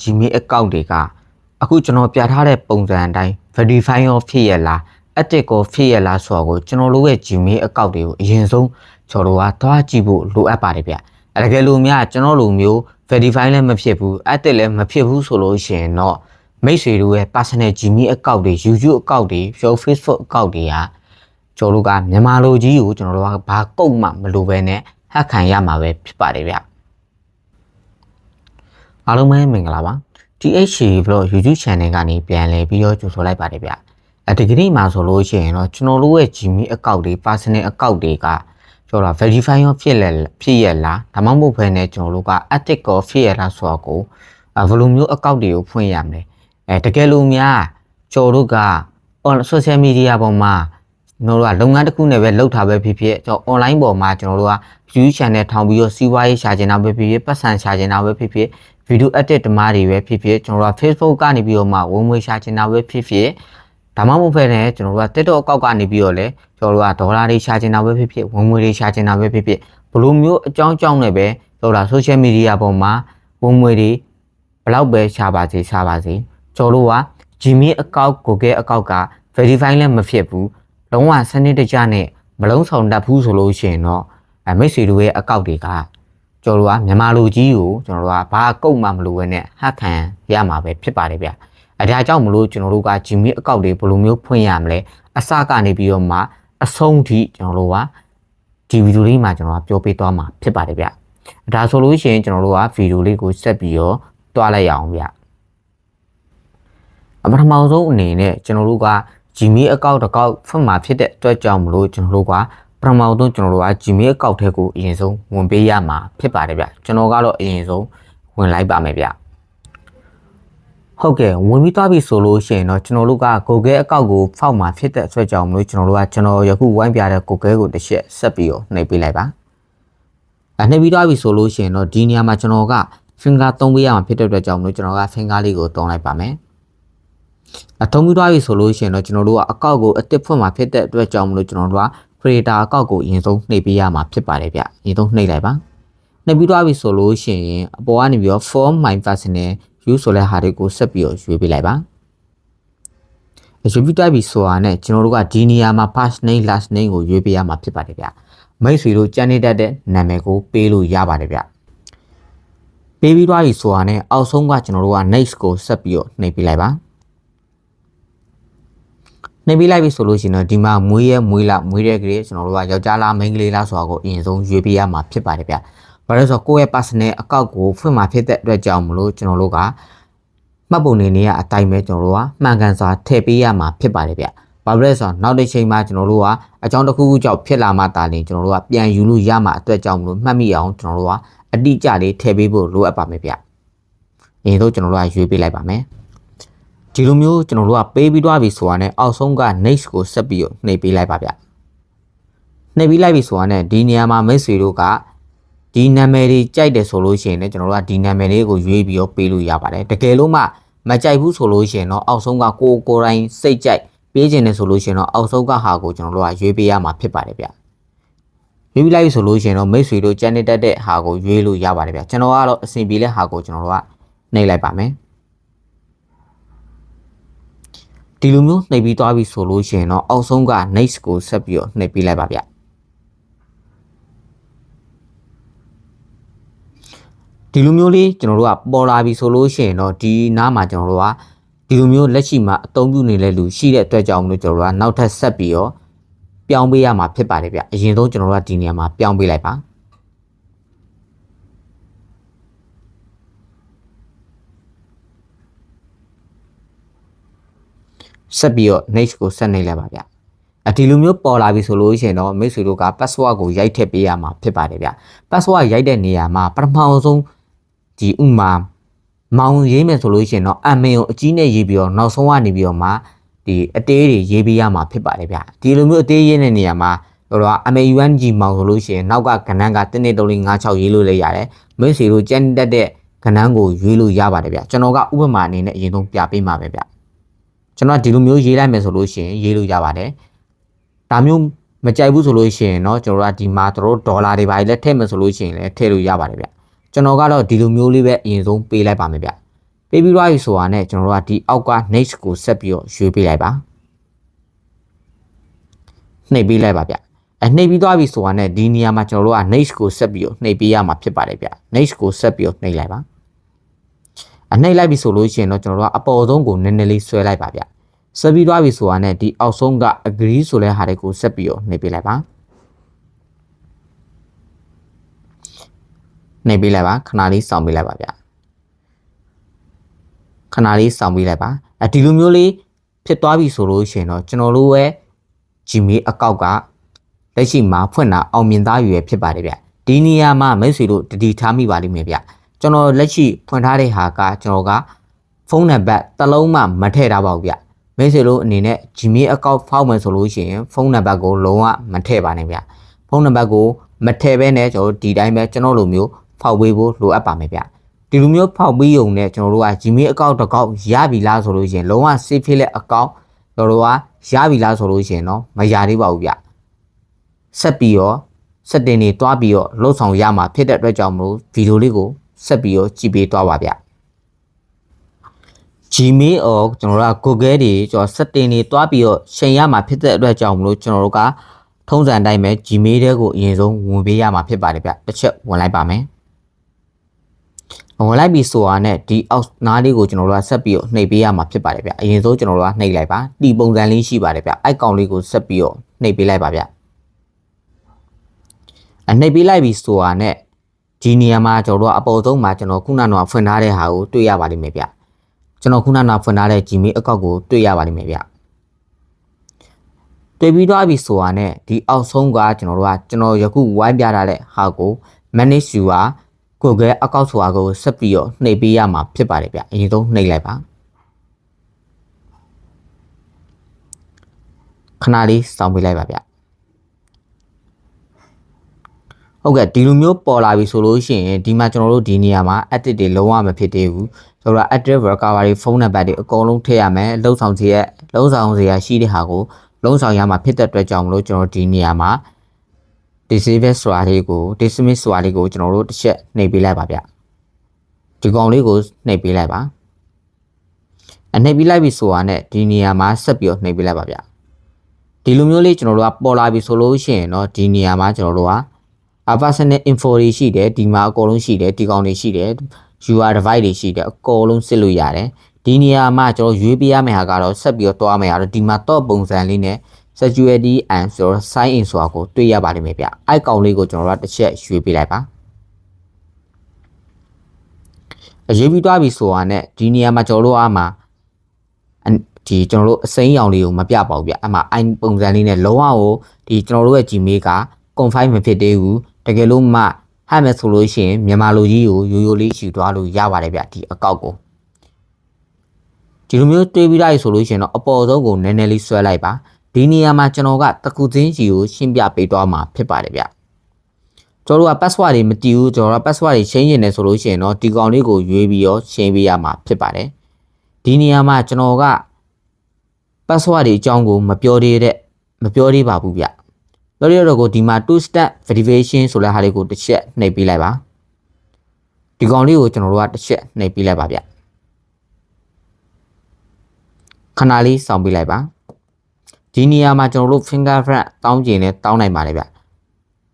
Gmail account တွေကအခုကျွန်တော်ပြထားတဲ့ပုံစံအတိုင်း verify ရောဖြစ်ရလား active ကိုဖြစ်ရလားဆိုတော့ကျွန်တော်တို့ရဲ့ Gmail account တွေကိုအရင်ဆုံးကျွန်တော်တို့ကသွားကြည့်ဖို့လိုအပ်ပါတယ်ဗျ။အဲတကယ်လို့များကျွန်တော်လိုမျိုး verify လည်းမဖြစ်ဘူး active လည်းမဖြစ်ဘူးဆိုလို့ရှိရင်တော့မိတ်ဆွေတို့ရဲ့ personal Gmail account တွေ YouTube account တွေ Facebook account တွေကကျွန်တော်တို့ကမြန်မာလိုကြီးကိုကျွန်တော်တို့ကဘာကုတ်မှမလိုပဲနဲ့ဟက်ခံရမှာပဲဖြစ်ပါတယ်ဗျ။ အားလုံးပဲမင်္ဂလာပါ THC Vlog YouTube channel ကနေပြန်လည်ပြီးတော့ကြိုဆိုလိုက်ပါတယ်ဗျ။အဲဒီကနေ့မှာဆိုလို့ရှိရင်တော့ကျွန်တော်တို့ရဲ့ Gmail account တွေ personal account တွေကကျွန်တော် verify ရောဖြစ်လက်ဖြစ်ရလားဒါမှမဟုတ်ဘဲနဲ့ကျွန်တော်တို့က active ကိုဖြစ်ရလားဆိုတော့ကိုဘယ်လိုမျိုး account တွေကိုဖွင့်ရမလဲအဲတကယ်လို့များကျွန်တော်တို့က on social media ပေါ်မှာကျွန်တော်တို့ကလုပ်ငန်းတစ်ခုနဲ့ပဲလုပ်တာပဲဖြစ်ဖြစ်ကျွန်တော် online ပေါ်မှာကျွန်တော်တို့က YouTube channel ထောင်ပြီးတော့စီးပွားရေးရှာကျင်တာပဲဖြစ်ဖြစ်ပတ်စံရှာကျင်တာပဲဖြစ်ဖြစ် video edit ဓမ္မတွေပဲဖြစ်ဖြစ်ကျွန်တော်တို့က Facebook ကနေပြီးတော့မှဝင်ငွေရှာကျင်တာပဲဖြစ်ဖြစ်ဒါမှမဟုတ်ဘဲနဲ့ကျွန်တော်တို့က TikTok အကောက်ကနေပြီးတော့လဲကျွန်တော်တို့ကဒေါ်လာတွေရှာကျင်တာပဲဖြစ်ဖြစ်ဝင်ငွေတွေရှာကျင်တာပဲဖြစ်ဖြစ်ဘလိုမျိုးအကြောင်းအကြောင်းနဲ့ပဲကျွန်တော်တို့ social media ပေါ်မှာဝင်ငွေတွေဘလောက်ပဲရှာပါစေရှာပါစေကျွန်တော်တို့က Gmail account Google account က verify လည်းမဖြစ်ဘူးလုံးဝစနစ်တကျနဲ့မလုံးဆောင်တတ်ဘူးဆိုလို့ရှိရင်တော့အဲမိတ်ဆွေတို့ရဲ့ account တွေက ကျွန်တော်တို့ကမြန်မာလူကြီးကိုကျွန်တော်တို့ကဘာကုတ်မှမလို့ပဲနဲ့ဟတ်ခံရမှာပဲဖြစ်ပါတယ်ဗျအဲဒါကြောင့်မလို့ကျွန်တော်တို့က Gmail account တွေဘယ်လိုမျိုးဖွင့်ရမလဲအစကနေပြီးတော့မှအဆုံးထိကျွန်တော်တို့ကဒီဗီဒီယိုလေးမှာကျွန်တော်ကပြောပေးသွားမှာဖြစ်ပါတယ်ဗျဒါဆိုလို့ရှိရင်ကျွန်တော်တို့ကဗီဒီယိုလေးကိုဆက်ပြီးတော့တွားလိုက်ရအောင်ဗျအပထမဆုံးအနေနဲ့ကျွန်တော်တို့က Gmail account တစ်ခေါက်ဖွင့်မှာဖြစ်တဲ့အတွက်ကြောင့်မလို့ကျွန်တော်တို့က ပထမဆုံးကျွန်တော်တို့က Gmail account ထဲကိုအရင်ဆုံးဝင်ပေးရမှာဖြစ်ပါတယ်ဗျကျွန်တော်ကတော့အရင်ဆုံးဝင်လိုက်ပါမယ်ဗျဟုတ်ကဲ့ဝင်ပြီးသွားပြီဆိုလို့ရှိရင်တော့ကျွန်တော်တို့က Google account ကိုဖောက်မှာဖြစ်တဲ့အတွက်ကြောင့်မလို့ကျွန်တော်တို့ကကျွန်တော်ယခုဝိုင်းပြတဲ့ Google ကိုတစ်ချက်ဆက်ပြီးတော့နှိပ်ပေးလိုက်ပါအဲနှိပ်ပြီးသွားပြီဆိုလို့ရှိရင်တော့ဒီနေရာမှာကျွန်တော်က finger သုံးပေးရမှာဖြစ်တဲ့အတွက်ကြောင့်မလို့ကျွန်တော်က finger လေးကိုသုံးလိုက်ပါမယ်အထုံးပြီးသွားပြီဆိုလို့ရှိရင်တော့ကျွန်တော်တို့ကအကောက်ကိုအတစ်ဖွင့်မှာဖြစ်တဲ့အတွက်ကြောင့်မလို့ကျွန်တော်တို့က creator အကောက်ကိုအရင်ဆုံးနှိပ်ပေးရမှာဖြစ်ပါတယ်ဗျအရင်ဆုံးနှိပ်လိုက်ပါနှိပ်ပြီးသွားပြီဆိုလို့ရှိရင်အပေါ်ကနေပြီးတော့ form my personal use ဆိုတဲ့ဟာတွေကိုဆက်ပြီးတော့ရွေးပေးလိုက်ပါရွေးပြီးသွားပြီဆိုတာနဲ့ကျွန်တော်တို့ကဒီနေရာမှာ first name last name ကိုရွေးပေးရမှာဖြစ်ပါတယ်ဗျမိတ်ဆွေတို့ကြံနေတတ်တဲ့နာမည်ကိုပေးလို့ရပါတယ်ဗျပေးပြီးသွားပြီဆိုတာနဲ့အောက်ဆုံးကကျွန်တော်တို့က next ကိုဆက်ပြီးတော့နှိပ်ပေးလိုက်ပါ နှိပ်ပေးလိုက်ပြီဆိုလို့ရှိရင်တော့ဒီမှာမွေးရဲမွေးလာမွေးတဲ့ကလေးကျွန်တော်တို့ကယောက်ျားလားမိန်းကလေးလားဆိုတာကိုအရင်ဆုံးရွေးပေးရမှာဖြစ်ပါတယ်ဗျ။ဘာလို့လဲဆိုတော့ကိုယ့်ရဲ့ personal account ကိုဖွင့်မှာဖြစ်တဲ့အတွက်ကြောင့်မလို့ကျွန်တော်တို့ကမှတ်ပုံနေနေရအတိုင်းပဲကျွန်တော်တို့ကမှန်ကန်စွာထည့်ပေးရမှာဖြစ်ပါတယ်ဗျ။ဘာလို့လဲဆိုတော့နောက်တစ်ချိန်မှာကျွန်တော်တို့ကအကြောင်းတစ်ခုခုကြောင့်ဖြစ်လာမှတာလင်ကျွန်တော်တို့ကပြန်ယူလို့ရမှာအတွက်ကြောင့်မလို့မှတ်မိအောင်ကျွန်တော်တို့ကအတိအကျလေးထည့်ပေးဖို့လိုအပ်ပါမယ်ဗျ။အရင်ဆုံးကျွန်တော်တို့ကရွေးပေးလိုက်ပါမယ်။ ဒီလိုမျိုးကျွန်တော်တို့ကပေးပြီးသွားပြီဆိုတာနဲ့အောက်ဆုံးက next ကိုဆက်ပြီးတော့နှိပ်ပေးလိုက်ပါဗျနှိပ်ပြီးလိုက်ပြီဆိုတာနဲ့ဒီနေရာမှာမိတ်ဆွေတို့ကဒီနာမည်တွေကြိုက်တယ်ဆိုလို့ရှိရင်လည်းကျွန်တော်တို့ကဒီနာမည်လေးကိုရွေးပြီးတော့ပေးလို့ရပါတယ်တကယ်လို့မှမကြိုက်ဘူးဆိုလို့ရှိရင်တော့အောက်ဆုံးကကိုကိုတိုင်းစိတ်ကြိုက်ပေးခြင်းတယ်ဆိုလို့ရှိရင်တော့အောက်ဆုံးကဟာကိုကျွန်တော်တို့ကရွေးပေးရမှာဖြစ်ပါတယ်ဗျရွေးပြီးလိုက်ပြီဆိုလို့ရှိရင်တော့မိတ်ဆွေတို့ကြံနေတတ်တဲ့ဟာကိုရွေးလို့ရပါတယ်ဗျကျွန်တော်ကတော့အဆင်ပြေတဲ့ဟာကိုကျွန်တော်တို့ကနှိပ်လိုက်ပါမယ် ဒီလိုမျိုးနှိပ်ပြီးသွားပြီဆိုလို့ရှိရင်တော့အောက်ဆုံးက next ကိုဆက်ပြီးတော့နှိပ်ပေးလိုက်ပါဗျဒီလိုမျိုးလေးကျွန်တော်တို့ကပေါ်လာပြီဆိုလို့ရှိရင်တော့ဒီနားမှာကျွန်တော်တို့ကဒီလိုမျိုးလက်ရှိမှာအသုံးပြုနေတဲ့လူရှိတဲ့အတွက်ကြောင့်မလို့ကျွန်တော်တို့ကနောက်ထပ်ဆက်ပြီးတော့ပြောင်းပေးရမှာဖြစ်ပါတယ်ဗျအရင်ဆုံးကျွန်တော်တို့ကဒီနေရာမှာပြောင်းပေးလိုက်ပါ ဆက်ပြီးတော့ next ကိုဆက်နေလိုက်ပါဗျအဒီလိုမျိုးပေါ်လာပြီဆိုလို့ရှိရင်တော့မိတ်ဆွေတို့က password ကိုရိုက်ထည့်ပေးရမှာဖြစ်ပါတယ်ဗျ password ရိုက်တဲ့နေရာမှာပထမဆုံးဒီဥမာမောင်ရေးမယ်ဆိုလို့ရှိရင်တော့အမင်ကိုအကြီးနဲ့ရေးပြီးတော့နောက်ဆုံးကနေပြီးတော့မှဒီအသေးတွေရေးပေးရမှာဖြစ်ပါတယ်ဗျဒီလိုမျိုးအသေးရေးတဲ့နေရာမှာတော့အမေ UNG မောင်ဆိုလို့ရှိရင်နောက်ကကဏ္ဍက1 2 3 4 5 6ရေးလို့လည်းရတယ်မိတ်ဆွေတို့ကြက်တက်တဲ့ကဏ္ဍကိုရွေးလို့ရပါတယ်ဗျကျွန်တော်ကဥပမာအနေနဲ့အရင်ဆုံးပြပေးမှာပဲဗျ ကျွန်တော်ဒီလိုမျိုးရေးလိုက်မယ်ဆိုလို့ရှိရင်ရေးလို့ရပါတယ်ဒါမျိုးမကြိုက်ဘူးဆိုလို့ရှိရင်เนาะကျွန်တော်တို့ကဒီမှာတို့ဒေါ်လာတွေပါလဲထည့်မယ်ဆိုလို့ရှိရင်လည်းထည့်လို့ရပါတယ်ဗျကျွန်တော်ကတော့ဒီလိုမျိုးလေးပဲအရင်ဆုံးပေးလိုက်ပါမယ်ဗျ ပေးပြီးသွားပြီဆိုတာနဲ့ကျွန်တော်တို့ကဒီအောက်က next ကိုဆက်ပြီးတော့ရွေးပေးလိုက်ပါနှိပ်ပေးလိုက်ပါဗျအဲနှိပ်ပြီးသွားပြီဆိုတာနဲ့ဒီနေရာမှာကျွန်တော်တို့က next ကိုဆက်ပြီးတော့နှိပ်ပေးရမှာဖြစ်ပါတယ်ဗျ next ကိုဆက်ပြီးတော့နှိပ်လိုက်ပါ အနှိပ်လိုက်ပြီဆိုလို့ရှိရင်တော့ကျွန်တော်တို့ကအပေါ်ဆုံးကိုနည်းနည်းလေးဆွဲလိုက်ပါဗျဆက်ပြီးသွားပြီဆိုတာနဲ့ဒီအောက်ဆုံးက agree ဆိုတဲ့ဟာတွေကိုဆက်ပြီးတော့နှိပ်ပေးလိုက်ပါနှိပ်ပေးလိုက်ပါခဏလေးစောင့်ပေးလိုက်ပါဗျခဏလေးစောင့်ပေးလိုက်ပါအဲဒီလိုမျိုးလေးဖြစ်သွားပြီဆိုလို့ရှိရင်တော့ကျွန်တော်တို့ရဲ့ Gmail အကောင့်ကလက်ရှိမှာဖွင့်တာအောင်မြင်သားရွယ်ဖြစ်ပါတယ်ဗျဒီနေရာမှာမိတ်ဆွေတို့တတိထားမိပါလိမ့်မယ်ဗျ ကျွန်တော်လက်ရှိဖွင့်ထားတဲ့ဟာကကျွန်တော်ကဖုန်းနံပါတ်တစ်လုံးမှမထည့်ထားပါဘူးဗျမိတ်ဆွေတို့အနေနဲ့ Gmail အကောင့်ဖောက်မယ်ဆိုလို့ရှိရင်ဖုန်းနံပါတ်ကိုလုံးဝမထည့်ပါနဲ့ဗျဖုန်းနံပါတ်ကိုမထည့်ဘဲနဲ့ကျွန်တော်ဒီတိုင်းပဲကျွန်တော်လိုမျိုးဖောက်ပေးဖို့လိုအပ်ပါမယ်ဗျဒီလိုမျိုးဖောက်ပြီးုံနဲ့ကျွန်တော်တို့က Gmail အကောင့်တစ်ကောက်ရပြီလားဆိုလို့ရှိရင်လုံးဝ safe ဖြစ်တဲ့အကောင့်ကျွန်တော်တို့ကရပြီလားဆိုလို့ရှိရင်တော့မရသေးပါဘူးဗျဆက်ပြီးတော့စက်တင်တွေတွားပြီးတော့လှုပ်ဆောင်ရမှာဖြစ်တဲ့အတွက်ကြောင့်မလို့ဗီဒီယိုလေးကို ဆက်ပြီးတော့ကြည့်ပေးသွားပါဗျ Gmail အော်ကျွန်တော်တို့က Google တွေကျွန်တော်စက်တင်တွေတွားပြီးတော့ချိန်ရမှာဖြစ်တဲ့အတွက်ကြောင့်မလို့ကျွန်တော်တို့ကထုံးစံအတိုင်းပဲ Gmail တဲ့ကိုအရင်ဆုံးဝင်ပေးရမှာဖြစ်ပါတယ်ဗျတစ်ချက်ဝင်လိုက်ပါမယ်ဝင်လိုက်ပြီဆိုတာနဲ့ဒီအောက်နားလေးကိုကျွန်တော်တို့ကဆက်ပြီးတော့နှိပ်ပေးရမှာဖြစ်ပါတယ်ဗျအရင်ဆုံးကျွန်တော်တို့ကနှိပ်လိုက်ပါဒီပုံစံလေးရှိပါတယ်ဗျအိုက်ကောင်လေးကိုဆက်ပြီးတော့နှိပ်ပေးလိုက်ပါဗျအနှိပ်ပေးလိုက်ပြီဆိုတာနဲ့ ဒီနေရာမှာကျွန်တော်တို့ကအပေါ်ဆုံးမှာကျွန်တော်ခုနကတော့ဖွင့်ထားတဲ့ဟာကိုတွေ့ရပါလိမ့်မယ်ဗျကျွန်တော်ခုနကဖွင့်ထားတဲ့ Gmail အကောင့်ကိုတွေ့ရပါလိမ့်မယ်ဗျတွေ့ပြီးသွားပြီဆိုတာနဲ့ဒီအောက်ဆုံးကကျွန်တော်တို့ကကျွန်တော်ယခုဝိုင်းပြထားတဲ့ဟာကို manage you က Google အကောင့်ဆိုတာကိုဆက်ပြီးတော့နှိပ်ပေးရမှာဖြစ်ပါတယ်ဗျအရင်ဆုံးနှိပ်လိုက်ပါခဏလေးစောင့်ပေးလိုက်ပါဗျ ဟုတ်ကဲ့ဒီလိုမျိုးပေါ်လာပြီဆိုလို့ရှိရင်ဒီမှာကျွန်တော်တို့ဒီနေရာမှာ edit တွေလုံးဝမဖြစ်သေးဘူးဆိုတော့ active recovery ဖုန်းနံပါတ်တွေအကုန်လုံးထည့်ရမယ်လုံဆောင်စီရဲ့လုံဆောင်စီရရှိတဲ့ဟာကိုလုံဆောင်ရမှာဖြစ်တဲ့အတွက်ကြောင့်မလို့ကျွန်တော်ဒီနေရာမှာ disable ဆိုတာလေးကို dismiss ဆိုတာလေးကိုကျွန်တော်တို့တစ်ချက်နှိပ်ပေးလိုက်ပါဗျဒီကောင်လေးကိုနှိပ်ပေးလိုက်ပါအနှိပ်ပေးလိုက်ပြီဆိုတာနဲ့ဒီနေရာမှာဆက်ပြီးတော့နှိပ်ပေးလိုက်ပါဗျဒီလိုမျိုးလေးကျွန်တော်တို့ကပေါ်လာပြီဆိုလို့ရှိရင်တော့ဒီနေရာမှာကျွန်တော်တို့က personal info တွေရှိတယ်ဒီမှာအကုန်လုံးရှိတယ်ဒီကောင်တွေရှိတယ် UR device တွေရှိတယ်အကုန်လုံးစစ်လို့ရတယ်ဒီနေရာမှာကျွန်တော်ရွေးပေးရမယ့်ဟာကတော့ဆက်ပြီးတော့တွားမယ်ကတော့ဒီမှာတော့ပုံစံလေးနဲ့ security and ဆိုတော့ sign in ဆိုတာကိုတွေ့ရပါလိမ့်မယ်ဗျအိုက်ကောင်လေးကိုကျွန်တော်တို့တစ်ချက်ရွေးပေးလိုက်ပါအရေးပြီးသွားပြီဆိုတာနဲ့ဒီနေရာမှာကျွန်တော်တို့အားမှာဒီကျွန်တော်တို့အစိမ်းရောင်လေးကိုမပြပါဘူးဗျအမှအိုင်ပုံစံလေးနဲ့လုံးဝကိုဒီကျွန်တော်တို့ရဲ့ Gmail က confirm မဖြစ်သေးဘူး တကယ်လို့မှဟမ်းမယ်ဆိုလို့ရှိရင်မြန်မာလူကြီးကိုရိုးရိုးလေးယူသွားလို့ရပါတယ်ဗျဒီအကောက်ကိုဒီလိုမျိုးတွေးပြီးလိုက်ဆိုလို့ရှိရင်တော့အပေါ်ဆုံးကိုနည်းနည်းလေးဆွဲလိုက်ပါဒီနေရာမှာကျွန်တော်ကတကူသင်းကြီးကိုရှင်းပြပေးသွားမှာဖြစ်ပါတယ်ဗျကျွန်တော်တို့က password တွေမတည်ဘူးကျွန်တော်က password တွေ change နေဆိုလို့ရှိရင်တော့ဒီကောင်လေးကိုရွေးပြီးတော့ change ပေးရမှာဖြစ်ပါတယ်ဒီနေရာမှာကျွန်တော်က password တွေအကြောင်းကိုမပြောသေးတဲ့မပြောသေးပါဘူးဗျ ပြောရတော့ကိုဒီမှာ two step verification ဆိုတဲ့ဟာလေးကိုတစ်ချက်နှိပ်ပေးလိုက်ပါဒီကောင်လေးကိုကျွန်တော်တို့ကတစ်ချက်နှိပ်ပေးလိုက်ပါဗျခဏလေးစောင့်ပေးလိုက်ပါဒီနေရာမှာကျွန်တော်တို့ fingerprint တောင်းကျင်နဲ့တောင်းနိုင်ပါတယ်ဗျ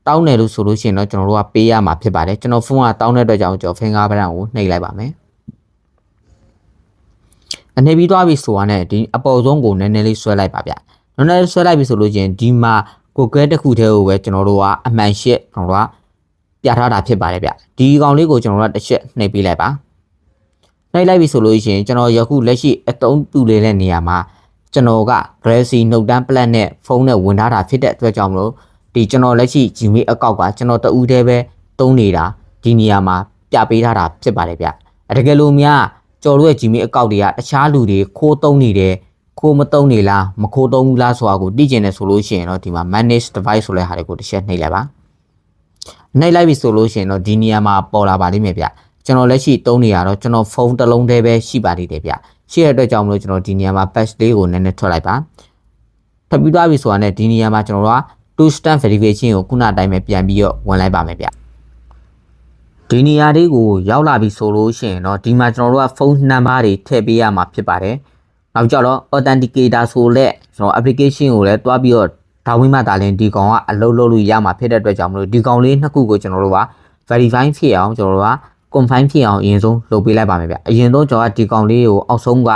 တောင်းတယ်လို့ဆိုလို့ရှိရင်တော့ကျွန်တော်တို့ကပေးရမှာဖြစ်ပါတယ်ကျွန်တော်ဖုန်းကတောင်းတဲ့အတွက်ကြောင့်ကျွန်တော် fingerprint ကိုနှိပ်လိုက်ပါမယ်အနေပြီးသွားပြီဆိုတာနဲ့ဒီအပေါ်ဆုံးကိုနည်းနည်းလေးဆွဲလိုက်ပါဗျနည်းနည်းဆွဲလိုက်ပြီဆိုလို့ချင်းဒီမှာ ကိုကဲတစ်ခုတည်းကိုပဲကျွန်တော်တို့ကအမှန်ရှစ်ကျွန်တော်တို့ကပြထားတာဖြစ်ပါတယ်ဗျဒီကောင်လေးကိုကျွန်တော်တို့ကတစ်ချက်နှိပ်ပေးလိုက်ပါနှိပ်လိုက်ပြီဆိုလို့ရှိရင်ကျွန်တော်ယခုလက်ရှိအသုံးပြုနေတဲ့နေရာမှာကျွန်တော်က Galaxy Note 10 Plus နဲ့ဖုန်းနဲ့ဝင်ထားတာဖြစ်တဲ့အတွက်ကြောင့်မလို့ဒီကျွန်တော်လက်ရှိ Gmail အကောင့်ကကျွန်တော်တဦးတည်းပဲသုံးနေတာဒီနေရာမှာပြပေးထားတာဖြစ်ပါတယ်ဗျအတကယ်လို့များကျော်တို့ရဲ့ Gmail အကောင့်တွေကတခြားလူတွေခိုးသုံးနေတယ် ခိုးမသုံးနေလားမခိုးသုံးဘူးလားဆိုတာကိုသိကျင်တယ်ဆိုလို့ရှိရင်တော့ဒီမှာ manage device ဆိုတဲ့ဟာတွေကိုတစ်ချက်နှိပ်လိုက်ပါနှိပ်လိုက်ပြီဆိုလို့ရှိရင်တော့ဒီနေရာမှာပေါ်လာပါလိမ့်မယ်ဗျကျွန်တော်လက်ရှိသုံးနေရတော့ကျွန်တော်ဖုန်းတစ်လုံးတည်းပဲရှိပါသေးတယ်ဗျရှိရတဲ့အတွက်ကြောင့်မလို့ကျွန်တော်ဒီနေရာမှာ patch လေးကိုနည်းနည်းထွက်လိုက်ပါထပ်ပြီးသွားပြီဆိုတာနဲ့ဒီနေရာမှာကျွန်တော်တို့က two step verification ကိုခုနအတိုင်းပဲပြန်ပြီးတော့ဝင်လိုက်ပါမယ်ဗျဒီနေရာလေးကိုရောက်လာပြီဆိုလို့ရှိရင်တော့ဒီမှာကျွန်တော်တို့ကဖုန်းနံပါတ်တွေထည့်ပေးရမှာဖြစ်ပါတယ်။ နောက်ကြတော့ authenticator ဆိုလက်ကျွန်တော် application ကိုလည်းတွားပြီးတော့ဒါဝိမှသာလင်ဒီကောင်ကအလုပ်လုပ်လို့ရမှာဖြစ်တဲ့အတွက်ကြောင့်မလို့ဒီကောင်လေးနှစ်ခုကိုကျွန်တော်တို့က verify ဖြစ်အောင်ကျွန်တော်တို့က confirm ဖြစ်အောင်အရင်ဆုံးလုပ်ပေးလိုက်ပါမယ်ဗျ။အရင်ဆုံးကျွန်တော်ကဒီကောင်လေးကိုအောက်ဆုံးက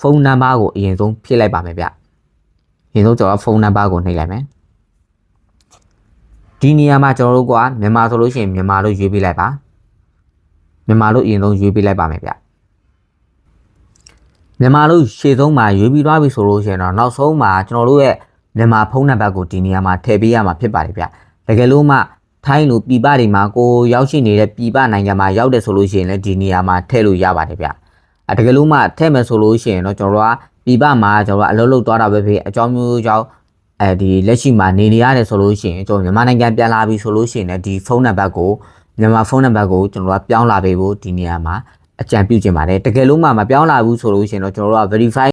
ဖုန်းနံပါတ်ကိုအရင်ဆုံးဖြည့်လိုက်ပါမယ်ဗျ။အရင်ဆုံးကျွန်တော်ကဖုန်းနံပါတ်ကိုနှိပ်လိုက်မယ်။ဒီနေရာမှာကျွန်တော်တို့ကမြန်မာဆိုလို့ရှိရင်မြန်မာလို့ရွေးပေးလိုက်ပါ။မြန်မာလို့အရင်ဆုံးရွေးပေးလိုက်ပါမယ်ဗျ မြန်မာလို့ရှေ့ဆုံးမှာရွေးပြီးသွားပြီဆိုလို့ရှိရင်တော့နောက်ဆုံးမှာကျွန်တော်တို့ရဲ့မြန်မာဖုန်းနံပါတ်ကိုဒီနေရာမှာထည့်ပေးရမှာဖြစ်ပါတယ်ဗျတကယ်လို့မှထိုင်းလိုပြည်ပတွေမှာကိုရောက်ရှိနေတဲ့ပြည်ပနိုင်ငံမှာရောက်တယ်ဆိုလို့ရှိရင်လည်းဒီနေရာမှာထည့်လို့ရပါတယ်ဗျအဲတကယ်လို့မှထည့်မယ်ဆိုလို့ရှိရင်တော့ကျွန်တော်တို့ကပြည်ပမှာကျွန်တော်တို့ကအလုပ်လုပ်သွားတာပဲဖြစ်အကြောင်းမျိုးကြောင့်အဲဒီလက်ရှိမှာနေနေရတယ်ဆိုလို့ရှိရင်ကျွန်တော်မြန်မာနိုင်ငံပြန်လာပြီဆိုလို့ရှိရင်လည်းဒီဖုန်းနံပါတ်ကိုမြန်မာဖုန်းနံပါတ်ကိုကျွန်တော်တို့ကပြောင်းလာပေးဖို့ဒီနေရာမှာ အကြံပြုချင်ပါတယ်တကယ်လို့မှမပြောင်းလာဘူးဆိုလို့ရှိရင်တော့ကျွန်တော်တို့က verify